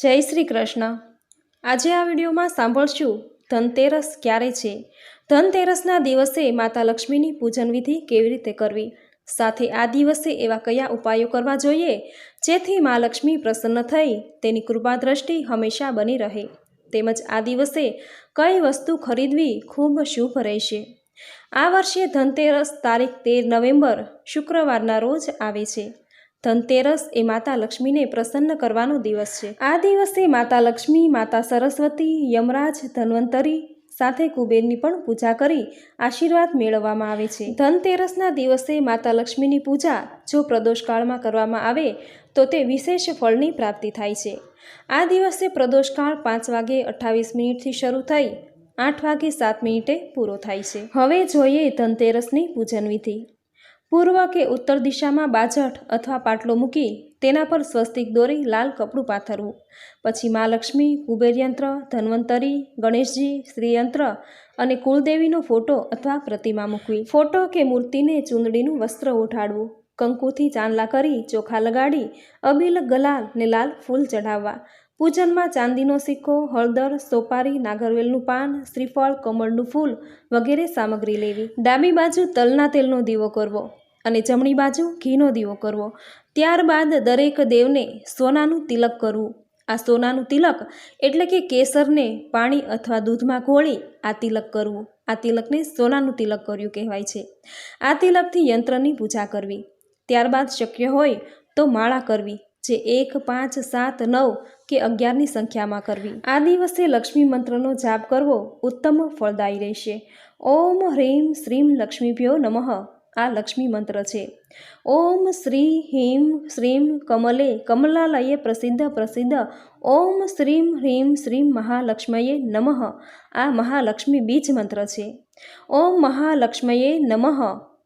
જય શ્રી કૃષ્ણ. આજે આ વિડીયોમાં સાંભળશું, ધનતેરસ ક્યારે છે? ધનતેરસના દિવસે માતા લક્ષ્મીની પૂજન વિધિ કેવી રીતે કરવી? સાથે આ દિવસે એવા કયા ઉપાયો કરવા જોઈએ? જેથી મા લક્ષ્મી પ્રસન્ન થઈ, તેની કૃપા દ્રષ્ટિ હંમેશા બની રહે. તેમજ આ દિવસે કઈ વસ્તુ ખરીદવી ખૂબ શુભ રહેશે. આ વર્ષે ધનતેરસ તારીખ તેર નવેમ્બર, શુક્રવારના રોજ આવે છે. ધનતેરસ એ માતા લક્ષ્મીને પ્રસન્ન કરવાનો દિવસ છે. આ દિવસે માતા લક્ષ્મી, માતા સરસ્વતી, યમરાજ, ધન્વંતરી સાથે કુબેરની પણ પૂજા કરી આશીર્વાદ મેળવવામાં આવે છે. ધનતેરસના દિવસે માતા લક્ષ્મીની પૂજા જો પ્રદોષકાળમાં કરવામાં આવે તો તે વિશેષ ફળની પ્રાપ્તિ થાય છે. આ દિવસે પ્રદોષકાળ પાંચ વાગે અઠ્ઠાવીસ મિનિટથી શરૂ થઈ આઠ વાગે સાત મિનિટે પૂરો થાય છે. હવે જોઈએ ધનતેરસની પૂજન વિધિ પૂર્વ કે ઉત્તર દિશામાં બાજટ અથવા પાટલો મૂકી તેના પર સ્વસ્તિક દોરી લાલ કપડું પાથરવું. પછી મા લક્ષ્મી, કુબેરયંત્ર, ધન્વંતરી, ગણેશજી, શ્રીયંત્ર અને કુળદેવીનો ફોટો અથવા પ્રતિમા મૂકવી. ફોટો કે મૂર્તિને ચૂંદડીનું વસ્ત્ર ઓઢાડવું કંકુથી ચાંદલા કરી ચોખા લગાડી, અબીલ, ગલાલ ને લાલ ફૂલ ચઢાવવા. પૂજનમાં ચાંદીનો સિક્કો, હળદર, સોપારી, નાગરવેલનું પાન, શ્રીફળ, કમળનું ફૂલ વગેરે સામગ્રી લેવી. ડાબી બાજુ તલના તેલનો દીવો કરવો. અને જમણી બાજુ ઘીનો દીવો કરવો. ત્યારબાદ દરેક દેવને સોનાનું તિલક કરવું. આ સોનાનું તિલક એટલે કે કેસરને પાણી અથવા દૂધમાં ઘોળી આ તિલક કરવું. આ તિલકને સોનાનું તિલક કર્યું કહેવાય છે. આ તિલકથી યંત્રની પૂજા કરવી. ત્યારબાદ શક્ય હોય તો માળા કરવી, જે એક, પાંચ, સાત, નવ કે અગિયારની સંખ્યામાં કરવી. આ દિવસે લક્ષ્મી મંત્રનો જાપ કરવો ઉત્તમ ફળદાયી રહેશે. ઓમ હ્રીમ શ્રીમ લક્ષ્મીભ્યો નમઃ. આ લક્ષ્મી મંત્ર છે. ઓમ શ્રી હિમ શ્રીમ કમલે કમલાલયે પ્રસિદ્ધ પ્રસિદ્ધ. ઓમ શ્રીમ હ્રીમ શ્રીમ મહાલક્ષ્મયે નમઃ. આ મહાલક્ષ્મી બીજ મંત્ર છે. ઓમ મહાલક્ષ્મયે નમઃ.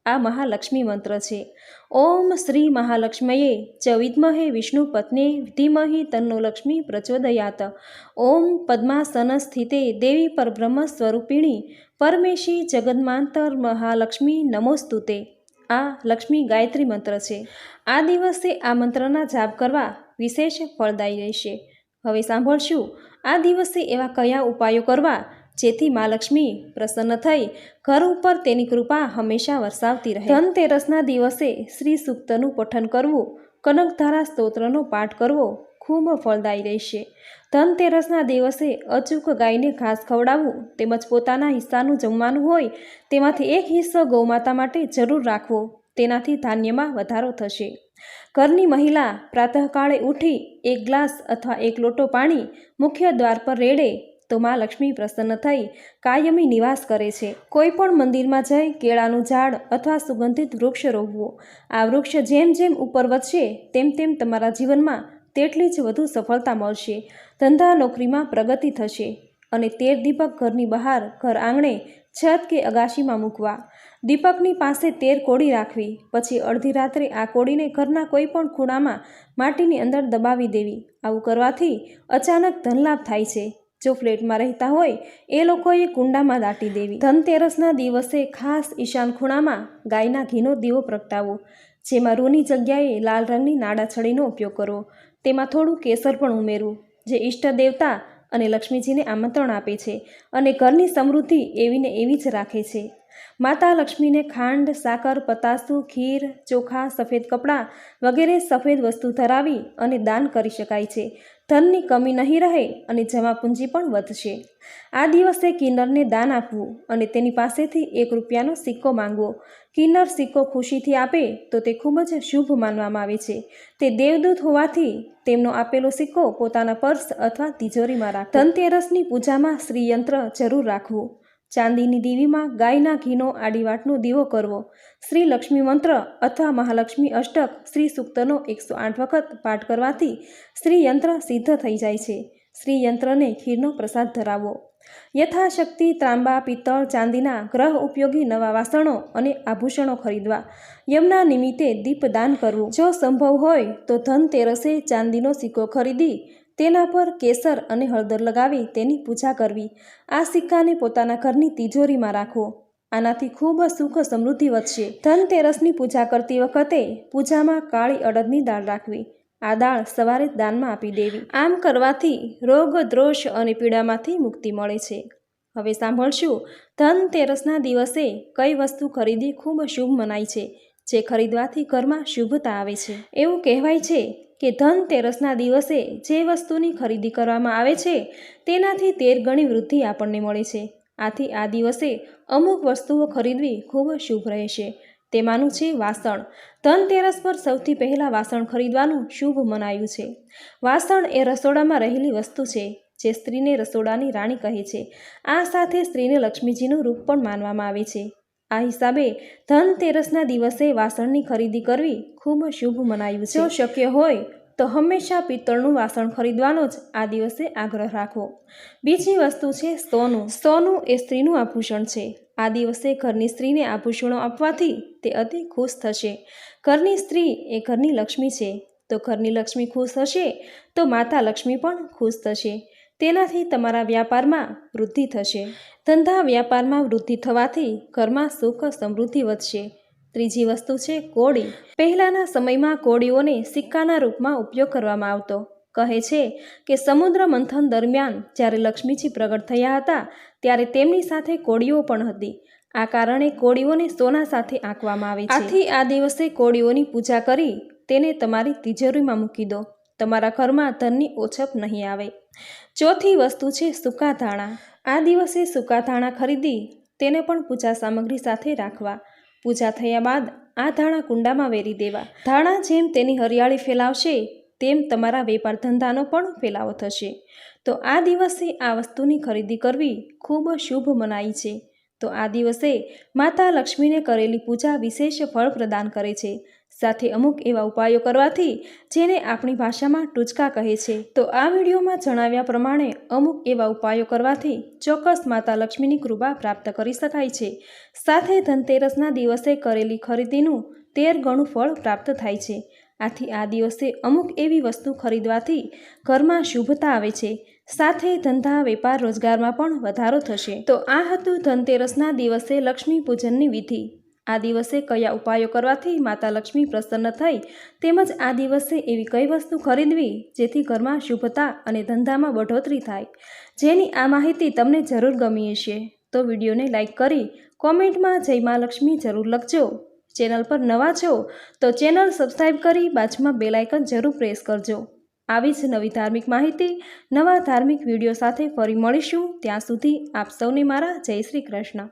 આ મહાલક્ષ્મી મંત્ર છે. ઓમ શ્રી મહાલક્ષ્મયે ચ વિદ્મહે વિષ્ણુ પત્ને ધીમહિ તન્નો લક્ષ્મી પ્રચોદયાત. ઓમ પદ્માસન સ્થિતે દેવી પરબ્રહ્મ સ્વરૂપિણી પરમેશી જગન્માંતર મહાલક્ષ્મી નમોસ્તુતે. આ લક્ષ્મી ગાયત્રી મંત્ર છે. આ દિવસે આ મંત્રના જાપ કરવા વિશેષ ફળદાયી રહેશે. હવે સાંભળશું. આ દિવસે એવા કયા ઉપાયો કરવા જેથી મા લક્ષ્મી પ્રસન્ન થઈ, ઘર ઉપર તેની કૃપા હંમેશા વરસાવતી રહે. ધનતેરસના દિવસે શ્રી સૂક્તનું પઠન કરવું, કનકધારા સ્તોત્રનો પાઠ કરવો ખૂબ ફળદાયી રહેશે. ધનતેરસના દિવસે અચૂક ગાયને ઘાસ ખવડાવવું તેમજ પોતાના હિસ્સાનું જમવાનું હોય તેમાંથી એક હિસ્સો ગૌમાતા માટે જરૂર રાખવો તેનાથી ધાન્યમાં વધારો થશે. ઘરની મહિલા પ્રાતઃકાળે ઉઠી એક ગ્લાસ અથવા એક લોટો પાણી મુખ્ય દ્વાર પર રેડે તો માં લક્ષ્મી પ્રસન્ન થઈ કાયમી નિવાસ કરે છે. કોઈ પણ મંદિરમાં જઈ કેળાનું ઝાડ અથવા સુગંધિત વૃક્ષ રોપવો. આ વૃક્ષ જેમ જેમ ઉપર વધશે તેમ તેમ તમારા જીવનમાં તેટલી જ વધુ સફળતા મળશે. ધંધા નોકરીમાં પ્રગતિ થશે અને તેર દીપક ઘરની બહાર ઘર આંગણે છત કે અગાશીમાં મૂકવા. દીપકની પાસે તેર કોડી રાખવી, પછી અડધી રાત્રે આ કોડીને ઘરના કોઈ પણ ખૂણામાં માટીની અંદર દબાવી દેવી. આવું કરવાથી અચાનક ધનલાભ થાય છે. જો ફ્લેટમાં રહેતા હોય, એ લોકોએ કુંડામાં દાટી દેવી. ધનતેરસના દિવસે ખાસ ઈશાન ખૂણામાં ગાયના ઘીનો દીવો પ્રગટાવો, જેમાં રૂની જગ્યાએ લાલ રંગની નાડા છડીનો ઉપયોગ કરવો તેમાં થોડું કેસર પણ ઉમેરવું, જે ઈષ્ટ દેવતા અને લક્ષ્મીજીને આમંત્રણ આપે છે અને ઘરની સમૃદ્ધિ એવીને એવી જ રાખે છે. માતા લક્ષ્મીને ખાંડ, સાકર, પતાસું, ખીર, ચોખા, સફેદ કપડાં વગેરે સફેદ વસ્તુ ધરાવી અને દાન કરી શકાય છે. ધનની કમી નહીં રહે અને જમા પૂંજી પણ વધશે. આ દિવસે કિન્નરને દાન આપવું અને તેની પાસેથી એક રૂપિયાનો સિક્કો માંગવો. કિન્નર સિક્કો ખુશીથી આપે તો તે ખૂબ જ શુભ માનવામાં આવે છે. તે દેવદૂત હોવાથી તેમનો આપેલો સિક્કો પોતાના પર્સ અથવા તિજોરીમાં રાખવો ધનતેરસની પૂજામાં શ્રીયંત્ર જરૂર રાખવું. ચાંદીની દીવીમાં ગાયના ઘીનો આડીવાટનો દીવો કરવો. શ્રી લક્ષ્મી મંત્ર અથવા મહાલક્ષ્મી અષ્ટક શ્રી સૂક્તનો એકસો આઠ વખત પાઠ કરવાથી શ્રી યંત્ર સિદ્ધ થઈ જાય છે. શ્રી યંત્રને ખીરનો પ્રસાદ ધરાવવો યથાશક્તિ ત્રાંબા, પિત્તળ, ચાંદીના ગ્રહ ઉપયોગી નવા વાસણો અને આભૂષણો ખરીદવા. યમના નિમિત્તે દીપદાન કરવું. જો સંભવ હોય તો ધનતેરસે ચાંદીનો સિક્કો ખરીદી તેના પર કેસર અને હળદર લગાવી તેની પૂજા કરવી. આ સિક્કાને પોતાના ઘરની તિજોરીમાં રાખવો આનાથી ખૂબ સુખ સમૃદ્ધિ વધશે. ધનતેરસની પૂજા કરતી વખતે પૂજામાં કાળી અડદની દાળ રાખવી. આ દાળ સવારે દાનમાં આપી દેવી. આમ કરવાથી રોગ દ્રોષ અને પીડામાંથી મુક્તિ મળે છે. હવે સાંભળશું. ધનતેરસના દિવસે કઈ વસ્તુ ખરીદી ખૂબ શુભ મનાય છે, જે ખરીદવાથી ઘરમાં શુભતા આવે છે. એવું કહેવાય છે કે ધનતેરસના દિવસે જે વસ્તુની ખરીદી કરવામાં આવે છે, તેનાથી તેર ગણી વૃદ્ધિ આપણને મળે છે. આથી આ દિવસે અમુક વસ્તુઓ ખરીદવી ખૂબ શુભ રહેશે. તેમાંનું છે વાસણ. ધનતેરસ પર સૌથી પહેલાં વાસણ ખરીદવાનું શુભ મનાયું છે. વાસણ એ રસોડામાં રહેલી વસ્તુ છે, જે સ્ત્રીને રસોડાની રાણી કહે છે. આ સાથે સ્ત્રીને લક્ષ્મીજીનું રૂપ પણ માનવામાં આવે છે. આ હિસાબે ધનતેરસના દિવસે વાસણની ખરીદી કરવી ખૂબ શુભ મનાયું છે. જો શક્ય હોય, તો હંમેશા પિત્તળનું વાસણ ખરીદવાનો જ આ દિવસે આગ્રહ રાખવો બીજી વસ્તુ છે સોનું. સોનું એ સ્ત્રીનું આભૂષણ છે. આ દિવસે ઘરની સ્ત્રીને આભૂષણો આપવાથી તે અતિ ખુશ થશે. ઘરની સ્ત્રી એ ઘરની લક્ષ્મી છે. તો ઘરની લક્ષ્મી ખુશ હશે, તો માતા લક્ષ્મી પણ ખુશ થશે. તેનાથી તમારા વ્યાપારમાં વૃદ્ધિ થશે. ધંધા વ્યાપારમાં વૃદ્ધિ થવાથી ઘરમાં સુખ સમૃદ્ધિ વધશે. ત્રીજી વસ્તુ છે કોળી. પહેલાંના સમયમાં કોળીઓને સિક્કાના રૂપમાં ઉપયોગ કરવામાં આવતો. કહે છે કે સમુદ્ર મંથન દરમિયાન જ્યારે લક્ષ્મીજી પ્રગટ થયા હતા, ત્યારે તેમની સાથે કોળીઓ પણ હતી. આ કારણે કોળીઓને સોના સાથે આંકવામાં આવે છે. આથી આ દિવસે કોળીઓની પૂજા કરી તેને તમારી તિજોરીમાં મૂકી દો. તમારા ઘરમાં ધનની ઓછપ નહીં આવે. ચોથી વસ્તુ છે સૂકા ધાણા. આ દિવસે સૂકા ધાણા ખરીદી, તેને પણ પૂજા સામગ્રી સાથે રાખવા. પૂજા થયા બાદ આ ધાણા કુંડામાં વેરી દેવા. ધાણા જેમ તેની હરિયાળી ફેલાવશે, તેમ તમારા વેપાર ધંધાનો પણ ફેલાવો થશે. તો આ દિવસે આ વસ્તુની ખરીદી કરવી ખૂબ શુભ મનાય છે. તો આ દિવસે માતા લક્ષ્મીને કરેલી પૂજા વિશેષ ફળ પ્રદાન કરે છે. સાથે અમુક એવા ઉપાયો કરવાથી જેને આપણી ભાષામાં ટૂચકા કહે છે. તો આ વિડીયોમાં જણાવ્યા પ્રમાણે અમુક એવા ઉપાયો કરવાથી ચોક્કસ માતા લક્ષ્મીની કૃપા પ્રાપ્ત કરી શકાય છે. સાથે ધનતેરસના દિવસે કરેલી ખરીદીનું તેર ગણું ફળ પ્રાપ્ત થાય છે. આથી આ દિવસે અમુક એવી વસ્તુ ખરીદવાથી ઘરમાં શુભતા આવે છે. સાથે ધંધા, વેપાર, રોજગારમાં પણ વધારો થશે. તો આ હતું ધનતેરસના દિવસે લક્ષ્મી પૂજનની વિધિ. આ દિવસે કયા ઉપાયો કરવાથી માતા લક્ષ્મી પ્રસન્ન થઈ તેમજ આ દિવસે એવી કઈ વસ્તુ ખરીદવી જેથી ઘરમાં શુભતા અને ધંધામાં બઢોતરી થાય? જેની આ માહિતી તમને જરૂર ગમી હશે, તો વિડીયોને લાઇક કરી કોમેન્ટમાં જય મા લક્ષ્મી જરૂર લખજો. ચેનલ પર નવા છો, તો ચેનલ સબસ્ક્રાઈબ કરી બાજુમાં બેલાઇકન જરૂર પ્રેસ કરજો. આવી જ નવી ધાર્મિક માહિતી, નવા ધાર્મિક વીડિયો સાથે ફરી મળીશું. ત્યાં સુધી આપ સૌને મારા જય શ્રી કૃષ્ણ.